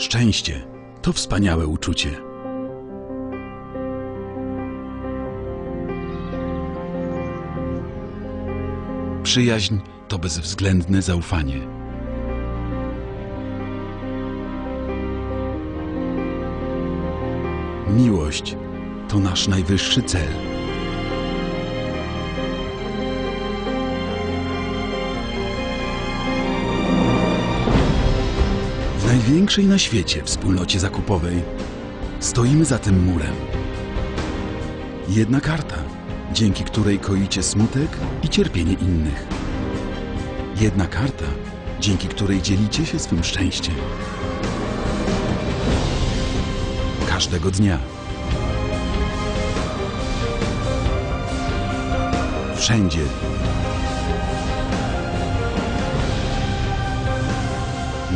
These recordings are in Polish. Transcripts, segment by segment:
Szczęście to wspaniałe uczucie. Przyjaźń to bezwzględne zaufanie. Miłość to nasz najwyższy cel. Największej na świecie wspólnocie zakupowej stoimy za tym murem. Jedna karta, dzięki której koicie smutek i cierpienie innych. Jedna karta, dzięki której dzielicie się swym szczęściem. Każdego dnia. Wszędzie.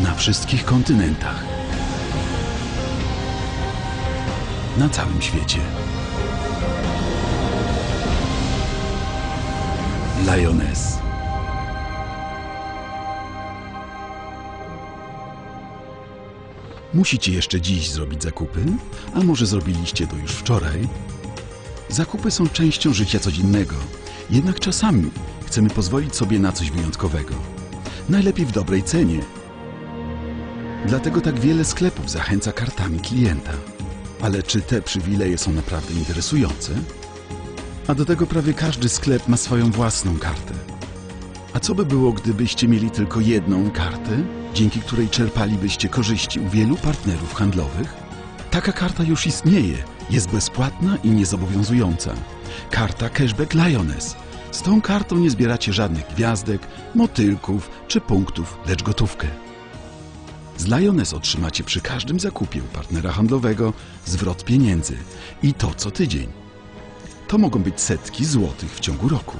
Na wszystkich kontynentach. Na całym świecie. Lioness. Musicie jeszcze dziś zrobić zakupy, a może zrobiliście to już wczoraj? Zakupy są częścią życia codziennego, jednak czasami chcemy pozwolić sobie na coś wyjątkowego. Najlepiej w dobrej cenie. Dlatego tak wiele sklepów zachęca kartami klienta. Ale czy te przywileje są naprawdę interesujące? A do tego prawie każdy sklep ma swoją własną kartę. A co by było, gdybyście mieli tylko jedną kartę, dzięki której czerpalibyście korzyści u wielu partnerów handlowych? Taka karta już istnieje, jest bezpłatna i niezobowiązująca. Karta Cashback Lioness. Z tą kartą nie zbieracie żadnych gwiazdek, motylków czy punktów, lecz gotówkę. Z Lioness otrzymacie przy każdym zakupie u partnera handlowego zwrot pieniędzy i to co tydzień. To mogą być setki złotych w ciągu roku.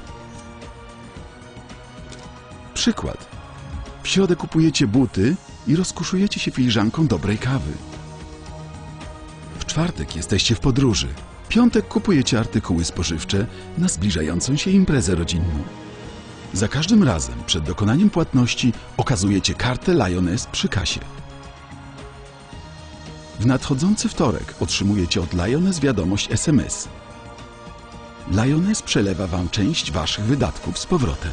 Przykład. W środę kupujecie buty i rozkoszujecie się filiżanką dobrej kawy. W czwartek jesteście w podróży. Piątek kupujecie artykuły spożywcze na zbliżającą się imprezę rodzinną. Za każdym razem przed dokonaniem płatności okazujecie kartę Lioness przy kasie. W nadchodzący wtorek otrzymujecie od Lioness wiadomość SMS. Lioness przelewa Wam część Waszych wydatków z powrotem.